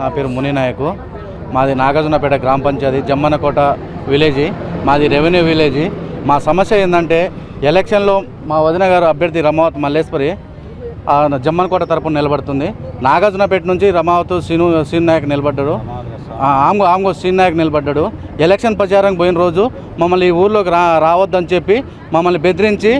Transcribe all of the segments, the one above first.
నా పేరు మునినాయకు మాది నాగార్జునపేట గ్రామ పంచాయతీ జమ్మనకోట విలేజ్. మాది రెవెన్యూ విలేజ్. మా సమస్య ఏంటంటే ఎలక్షన్లో మా వదిన గారు అభ్యర్థి రమావత్ మల్లేశ్వరి జమ్మన్కోట తరపున నిలబడుతుంది. నాగార్జునపేట నుంచి రమావత్ శ్రీను శ్రీను నాయక్ నిలబడ్డాడు. ఆంగో ఆంగో శ్రీను నాయక్ నిలబడ్డాడు. ఎలక్షన్ ప్రచారం పోయిన రోజు మమ్మల్ని ఈ ఊర్లోకి రా రావద్దని చెప్పి మమ్మల్ని బెదిరించి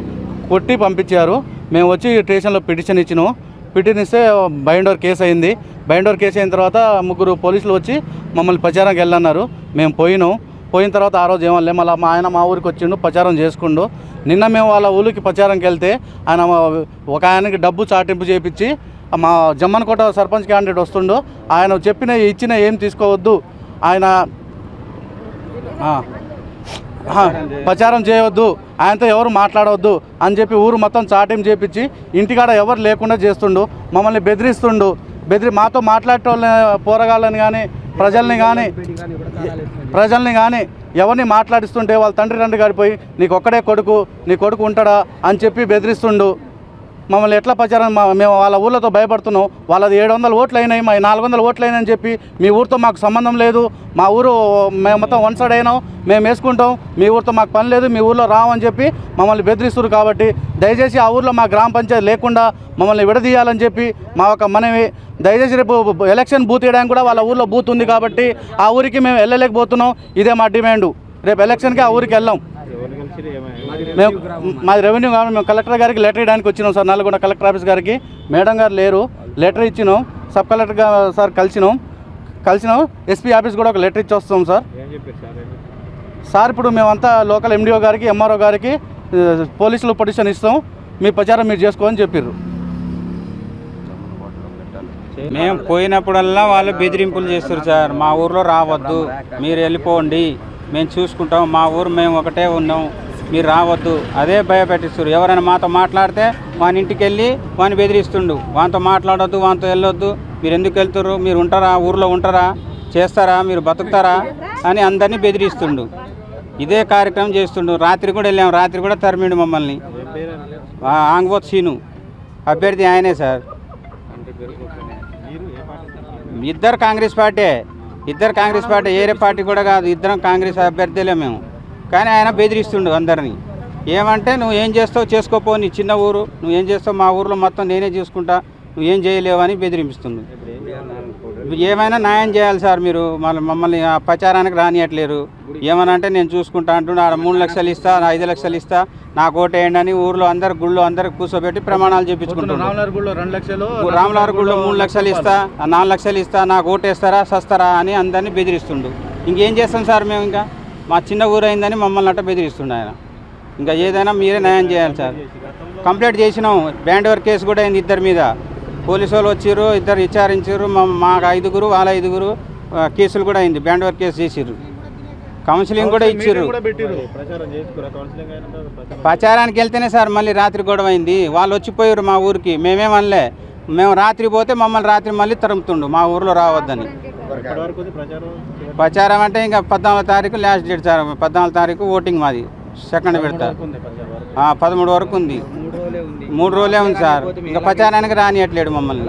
కొట్టి పంపించారు. మేము వచ్చి స్టేషన్లో పిటిషన్ ఇచ్చినాము పిటినిస్తే బైండోర్ కేసు అయింది. బైండోర్ కేసు అయిన తర్వాత ముగ్గురు పోలీసులు వచ్చి మమ్మల్ని ప్రచారంకి వెళ్ళన్నారు. మేము పోయినాం. పోయిన తర్వాత ఆ రోజు ఏమో మళ్ళీ మా ఆయన మా ఊరికి వచ్చిండు ప్రచారం చేసుకుండు. నిన్న మేము వాళ్ళ ఊరికి ప్రచారంకి వెళ్తే ఆయన ఒక ఆయనకి డబ్బు చాటింపు చేపించి మా జమ్మన్కోట సర్పంచ్ క్యాండిడేట్ వస్తుండు. ఆయన చెప్పిన ఇచ్చిన ఏం తీసుకోవద్దు. ఆయన ప్రచారం చేయవద్దు ఆయనతో ఎవరు మాట్లాడవద్దు అని చెప్పి ఊరు మొత్తం చాటింపు చేపించి ఇంటికాడ ఎవరు లేకుండా చేస్తుండు మమ్మల్ని బెదిరిస్తుండు. బెదిరి మాతో మాట్లాడేటోళ్ళ పోరగాళ్ళని కానీ ప్రజల్ని కానీ ప్రజల్ని కానీ ఎవరిని మాట్లాడిస్తుంటే వాళ్ళ తండ్రి తండ్రి గారిపోయి నీకు ఒక్కడే కొడుకు నీ కొడుకు ఉంటాడా అని చెప్పి బెదిరిస్తుండు. మమ్మల్ని ఎట్లా ప్రచారం మేము వాళ్ళ ఊళ్ళతో భయపడుతున్నాం. వాళ్ళది ఏడు వందల ఓట్లు అయినాయి మా నాలుగు వందల ఓట్లు అయినాయని చెప్పి మీ ఊరితో మాకు సంబంధం లేదు. మా ఊరు మేము మొత్తం వన్ సైడ్ అయినాం మేము వేసుకుంటాం. మీ ఊరితో మాకు పని లేదు మీ ఊళ్ళో రావని చెప్పి మమ్మల్ని బెదిరిస్తున్నారు కాబట్టి దయచేసి ఆ ఊర్లో మా గ్రామ పంచాయతీ లేకుండా మమ్మల్ని విడదీయాలని చెప్పి మా ఒక మనవి. దయచేసి రేపు ఎలక్షన్ బూత్ వేయడానికి కూడా వాళ్ళ ఊర్లో బూత్ ఉంది కాబట్టి ఆ ఊరికి మేము వెళ్ళలేకపోతున్నాం. ఇదే మా డిమాండ్. రేపు ఎలక్షన్కి ఆ ఊరికి వెళ్ళాం. మేము మాది రెవెన్యూ కాబట్టి మేము కలెక్టర్ గారికి లెటర్ ఇవ్వడానికి వచ్చినాం సార్ నల్గొండ కలెక్టర్ ఆఫీస్ గారికి. మేడం గారు లేరు లెటర్ ఇచ్చినాం సబ్ కలెక్టర్గా సార్ కలిసినాం. కలిసినాం ఎస్పీ ఆఫీస్ కూడా ఒక లెటర్ ఇచ్చి వస్తాం సార్. సార్? ఇప్పుడు మేమంతా లోకల్ ఎండిఓ గారికి ఎంఆర్ఓ గారికి పోలీసులు పొజిషన్ ఇస్తాం. మీ ప్రచారం మీరు చేసుకోని చెప్పారు మేము పోయినప్పుడల్లా వాళ్ళు బెదిరింపులు చేస్తారు సార్. మా ఊర్లో రావద్దు. మీరు వెళ్ళిపోండి. మేము చూసుకుంటాం మా ఊరు మేము ఒకటే ఉన్నాం మీరు రావద్దు. అదే భయపెట్టిస్తారు. ఎవరైనా మాతో మాట్లాడితే వాని ఇంటికి వెళ్ళి వాని బెదిరిస్తుండు. వానితో మాట్లాడొద్దు వానితో వెళ్ళొద్దు. మీరు ఎందుకు వెళ్తున్నారు మీరు ఉంటారా? ఊర్లో ఉంటారా? చేస్తారా? మీరు బతుకుతారా? అని అందరినీ బెదిరిస్తుండు. ఇదే కార్యక్రమం చేస్తుండు. రాత్రి కూడా వెళ్ళాం. రాత్రి కూడా తరిమిండు మమ్మల్ని. ఆంగ్బోత్ సీను. అభ్యర్థి ఆయనే సార్. ఇద్దరు కాంగ్రెస్ పార్టీ. ఇద్దరు కాంగ్రెస్ పార్టీ ఏరే పార్టీ కూడా కాదు ఇద్దరం కాంగ్రెస్ అభ్యర్థులే మేము. కానీ ఆయన బెదిరిస్తుండు అందరినీ. ఏమంటే నువ్వు ఏం చేస్తావు? చేసుకోపో నీ చిన్న ఊరు. నువ్వు ఏం చేస్తావు? మా ఊర్లో మొత్తం నేనే చూసుకుంటా. నువ్వు ఏం చేయలేవు అని ఏమైనా న్యాయం చేయాలి సార్ మీరు? మళ్ళీ మమ్మల్ని ప్రచారానికి రానియట్లేరు. ఏమన్నా అంటే నేను చూసుకుంటా ఆడ మూడు లక్షలు ఇస్తా ఐదు లక్షలు ఇస్తా నాకు ఓటు వేయండి అని ఊర్లో అందరు గుళ్ళో అందరు కూర్చోబెట్టి ప్రమాణాలు లక్షలు రామలారు గుళ్ళో మూడు లక్షలు ఇస్తా నాలుగు లక్షలు ఇస్తా నాకు ఓటేస్తారా సస్తారా అని అందరినీ బెదిరిస్తుండు. ఇంకేం చేస్తాం సార్ మేము ఇంకా? మా చిన్న ఊరు అయిందని మమ్మల్ని అట్ట బెదిరిస్తుండు ఆయన. ఇంకా ఏదైనా మీరే న్యాయం చేయాలి సార్. కంప్లైంట్ చేసినాం. బ్యాండ్ వర్క్ కేసు కూడా అయింది ఇద్దరి మీద. పోలీసు వాళ్ళు వచ్చారు ఇద్దరు విచారించారు మా మాకు ఐదుగురు వాళ్ళ ఐదుగురు కేసులు కూడా అయింది బ్యాండ్ వర్క్ కేసు చేసిర్రు. కౌన్సిలింగ్ కూడా ఇచ్చారు ప్రచారానికి వెళ్తేనే సార్ మళ్ళీ రాత్రి గొడవ అయింది వాళ్ళు వచ్చిపోయారు మా ఊరికి మేమేమనలే మేము రాత్రి పోతే మమ్మల్ని రాత్రి మళ్ళీ తరుముతుండు మా ఊర్లో రావద్దని. ప్రచారం? అంటే ఇంకా పద్నాలుగో తారీఖు లాస్ట్ డేట్ సార్ పద్నాలుగు తారీఖు ఓటింగ్ మాది సెకండ్ పెడతా. ఆ, పదమూడు వరకు ఉంది. మూడు రోజులే ఉంది సార్. ఇంకా ప్రచారానికి రానియట్లేడు మమ్మల్ని.